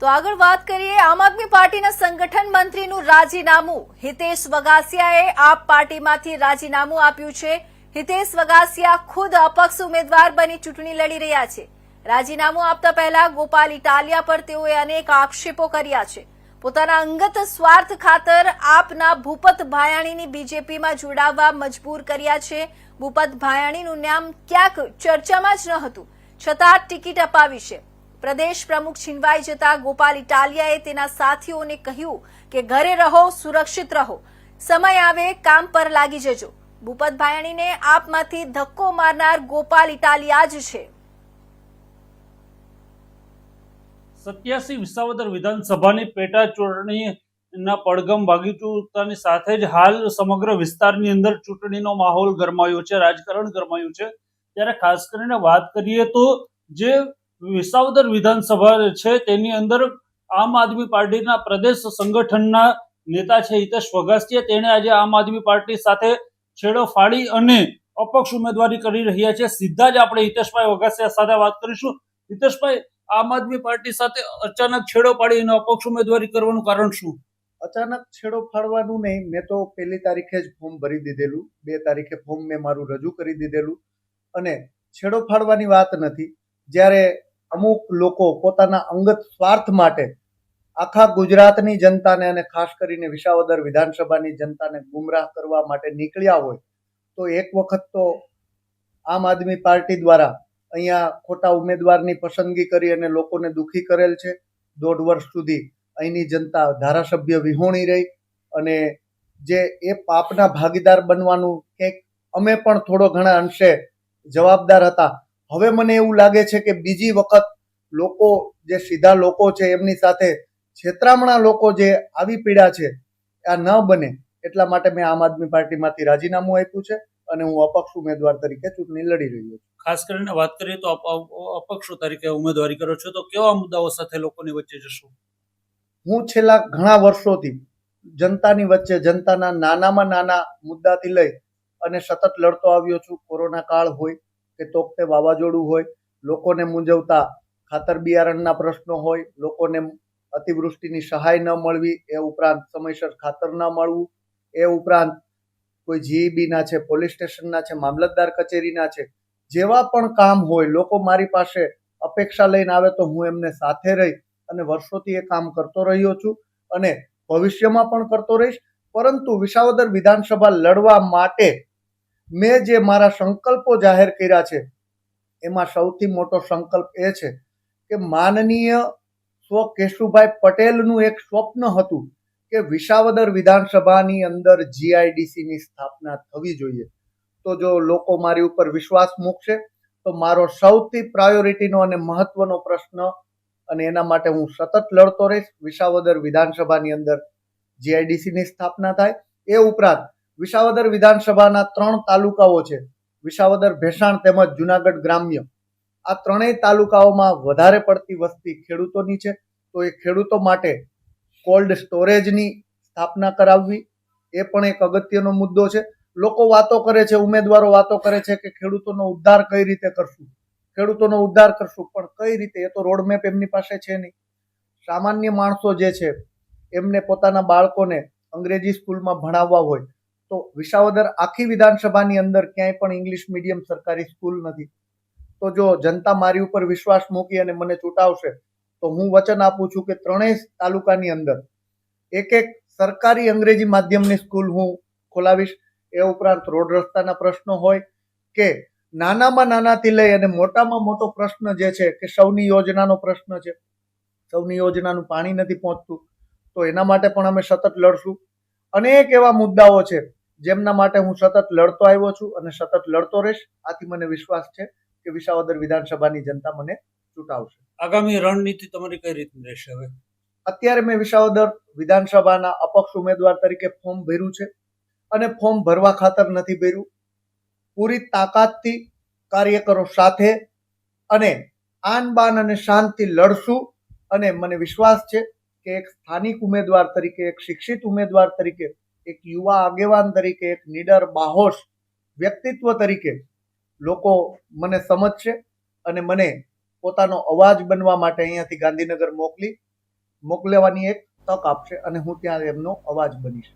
તો આગળ વાત કરીએ આમ આદમી પાર્ટીના સંગઠન મંત્રીનું રાજીનામું. હિતેશ વગાસિયાએ આપ પાર્ટીમાંથી રાજીનામું આપ્યું છે. હિતેશ વગાસિયા ખુદ અપક્ષ ઉમેદવાર બની ચૂંટણી લડી રહ્યા છે. રાજીનામું આપતા પહેલા ગોપાલ ઇટાલિયા પર તેઓએ અનેક આક્ષેપો કર્યા છે. પોતાના અંગત સ્વાર્થ ખાતર આપના ભૂપત ભાયાણીની બીજેપીમાં જોડાવવા મજબૂર કર્યા છે. ભૂપત ભાયાણીનું નામ ક્યાંક ચર્ચામાં જ ન હતું. છતાં ટિકિટ અપાવી છે. પ્રદેશ પ્રમુખ છીનવાઈ જતા ગોપાલ ઇટાલિયાએ તેના સાથીઓને કહ્યું કે ઘરે રહો, સુરક્ષિત રહો. સમય આવે, કામ પર લાગી જજો. ભૂપત ભાયાણીને આપમાંથી ધક્કો મારનાર ગોપાલ ઇટાલિયા જ છે. સત્યાસી વિસાવદર વિધાનસભાની પેટા ચૂંટણીના પડગમ ચૂકતાની સાથે જ હાલ સમગ્ર વિસ્તારની અંદર ચૂંટણીનો માહોલ ગરમાયો છે, રાજકારણ ગરમાયું છે. ત્યારે ખાસ કરીને વાત કરીએ તો જે વિસાવદર વિધાનસભા છે, તેની અંદર આમ આદમી પાર્ટીના પ્રદેશ સંગઠનના નેતા છે હિતેશ વગાસિયા તેણે આજે આમ આદમી પાર્ટી સાથે છેડો ફાડી અને અપક્ષ ઉમેદવારી કરી રહ્યા છે. સીધા જ આપણે હિતેશભાઈ વગાસિયા સાથે વાત કરીશું. હિતેશભાઈ, આમ આદમી પાર્ટી સાથે અચાનક છેડો પાડી અને અપક્ષ ઉમેદવારી કરવાનું કારણ શું? અચાનક છેડો ફાડવાનું નહીં. મેં તો પહેલી તારીખે જ ફોર્મ ભરી દીધેલું. બે તારીખે ફોર્મ મેં મારું રજૂ કરી દીધેલું. અને છેડો ફાડવાની વાત નથી. જ્યારે અમુક લોકો પોતાના અંગત સ્વાર્થ માટે આખા ગુજરાતની જનતાને અને ખાસ કરીને વિસાવદર વિધાનસભાની જનતાને ગુમરાહ કરવા માટે નીકળ્યા હોય, તો એક વખત તો આમ આદમી પાર્ટી દ્વારા અહીંયા ખોટા ઉમેદવારની પસંદગી કરી અને લોકોને દુઃખી કરેલ છે. દોઢ વર્ષ સુધી અહીંની જનતા ધારાસભ્ય વિહોણી રહી અને જે એ પાપના ભાગીદાર બનવાનું કંઈક, અમે પણ થોડો ઘણા અંશે જવાબદાર હતા. હવે મને એવું લાગે છે કે બીજી વખત લોકો જે સીધા લોકો છે એમની સાથે છેતરામણા લોકો જે આવી પીડા છે આ ન બને. એટલા માટે મેં આમ આદમી પાર્ટીમાંથી રાજીનામું આપ્યું છે અને હું અપક્ષ ઉમેદવાર તરીકે ચૂંટણી લડી રહ્યો છું. ખાસ કરીને વાત કરીએ તો અપ- અપ- અપક્ષો તરીકે ઉમેદવારી કરો છો તો કેવા મુદ્દાઓ સાથે લોકોની વચ્ચે જશો? હું છેલ્લા ઘણા વર્ષોથી જનતાની વચ્ચે જનતાના નાનામાં નાના મુદ્દાથી લઈ અને સતત લડતો આવ્યો છું. કોરોના કાળ હોય કે તોકતે વાવાઝોડું હોય, લોકોને મૂંઝવતા ખાતર બિયારણના પ્રશ્નો હોય, લોકોને અતિવૃષ્ટિની સહાય ન મળવી, એ ઉપરાંત સમયસર ખાતર ન મળવું, એ ઉપરાંત કોઈ જીઈબીના છે, પોલીસ સ્ટેશનના છે, મામલતદાર કચેરીના છે, જેવા પણ કામ હોય, લોકો મારી પાસે અપેક્ષા લઈને આવે તો હું એમને સાથે રહી અને વર્ષોથી એ કામ કરતો રહ્યો છું અને ભવિષ્યમાં પણ કરતો રહીશ. પરંતુ વિસાવદર વિધાનસભા લડવા માટે મેં જે મારા સંકલ્પો જાહેર કર્યા છે, એમાં સૌથી મોટો સંકલ્પ એ છે કે માનનીય સ્વ કેશુભાઈ પટેલનું એક સ્વપ્ન હતું કે વિસાવદર વિધાનસભાની અંદર જીઆઈડીસીની સ્થાપના થવી જોઈએ. તો જો લોકો મારી ઉપર વિશ્વાસ મૂકશે, તો મારો સૌથી પ્રાયોરિટીનો અને મહત્વનો પ્રશ્ન અને એના માટે હું સતત લડતો રહીશ, વિસાવદર વિધાનસભાની અંદર જીઆઈડીસીની સ્થાપના થાય, એ ઉપરાંત વિસાવદર વિધાનસભાના ત્રણ તાલુકાઓ છે. વિસાવદર, ભેસાણ તેમજ જુનાગઢ ગ્રામ્ય. આ ત્રણેય તાલુકાઓમાં વધારે પડતી વસ્તી ખેડૂતોની છે. તો એ ખેડૂતો માટે કોલ્ડ સ્ટોરેજની સ્થાપના કરાવવી, એ પણ એક અગત્યનો મુદ્દો છે. લોકો વાતો કરે છે, ઉમેદવારો વાતો કરે છે કે ખેડૂતોનો ઉદ્ધાર કઈ રીતે કરશું? ખેડૂતોનો ઉદ્ધાર કરશું, પણ કઈ રીતે? એ તો રોડમેપ એમની પાસે છે નહીં. સામાન્ય માણસો જે છે, એમને પોતાના બાળકોને અંગ્રેજી સ્કૂલમાં ભણાવવા હોય તો વિસાવદર આખી વિધાનસભાની અંદર ક્યાંય પણ ઇંગ્લિશ મીડિયમ સરકારી સ્કૂલ નથી. તો જો જનતા મારી ઉપર વિશ્વાસ મૂકી અને મને ચૂંટાવશે, તો હું વચન આપું છું કે ત્રણેય તાલુકાની અંદર એક એક સરકારી અંગ્રેજી માધ્યમની સ્કૂલ હું ખોલાવીશ. એ ઉપરાંત રોડ રસ્તાના પ્રશ્નો હોય કે નાનામાં નાનાથી લઈ અને મોટામાં મોટો પ્રશ્ન જે છે કે સૌની યોજનાનો પ્રશ્ન છે. સૌની યોજનાનું પાણી નથી પહોંચતું. તો એના માટે પણ અમે સતત લડશું. અનેક એવા મુદ્દાઓ છે જેમના માટે હું સતત લડતો આવ્યો છું અને સતત લડતો રહીશ આથી મને વિશ્વાસ છે કે વિસાવદર વિધાનસભાની જનતા મને ચૂંટાવશે. આગામી રણનીતિ તમારી કઈ રીતની રહેશે હવે? અત્યારે મેં વિસાવદર વિધાનસભાના અપક્ષ ઉમેદવાર તરીકે ફોર્મ ભર્યું છે અને ફોર્મ ભરવા ખાતર નથી ભર્યું. પૂરી તાકાતથી કાર્યકરો સાથે અને આન બાન અને શાંતિ લડશું અને મને વિશ્વાસ છે કે એક સ્થાનિક ઉમેદવાર તરીકે એક શિક્ષિત ઉમેદવાર તરીકે એક યુવા આગેવાન તરીકે, એક નીડર, બાહોશ વ્યક્તિત્વ તરીકે લોકો મને સમજશે અને મને પોતાનો અવાજ બનવા માટે અહીંયાથી ગાંધીનગર મોકલી, મોકલવાની એક તક આપશે અને હું ત્યાં એમનો અવાજ બનીશ.